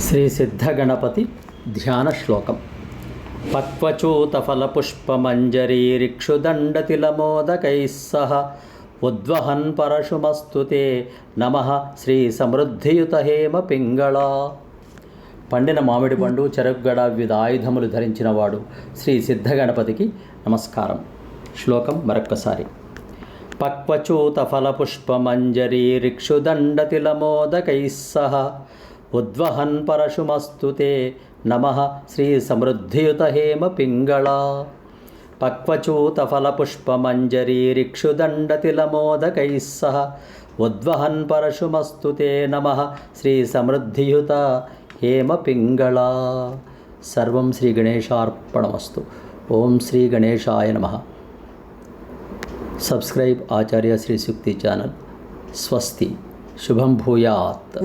శ్రీ సిద్ధగణపతి ధ్యాన శ్లోకం. పక్వచూతఫలపుష్పమంజరీరిక్షుదండతిలమోదకైः సహ ఉద్వహన్ పరశుమస్తు తే నమ శ్రీ సమృద్ధియుత హేమ పింగళా పండిన మామిడి పండు చెరకుగడ వివిధ ఆయుధములు ధరించినవాడు శ్రీ సిద్ధగణపతికి నమస్కారం. శ్లోకం మరొక్కసారి. పక్వచూతఫలపుష్పమంజరీరిక్షుదండతిలమోదకైः సహ ఉద్వహన్ పరశుమస్తు తే నమ శ్రీ సమృద్ధియుత హేమ పింగళ పక్వచూత పక్వచూతఫలపుష్పమంజరీరిక్షుదండతిలమోదకైः సహ ఉద్వహన్ పరశుమస్తు తే నమ శ్రీ సమృద్ధియుత హేమ పింగళ సర్వం శ్రీ గణేశార్పణమస్తు. ఓం శ్రీ గణేశాయ నమ. Subscribe Acharya Shri Sukti channel. స్వస్తి. శుభం భూయాత్.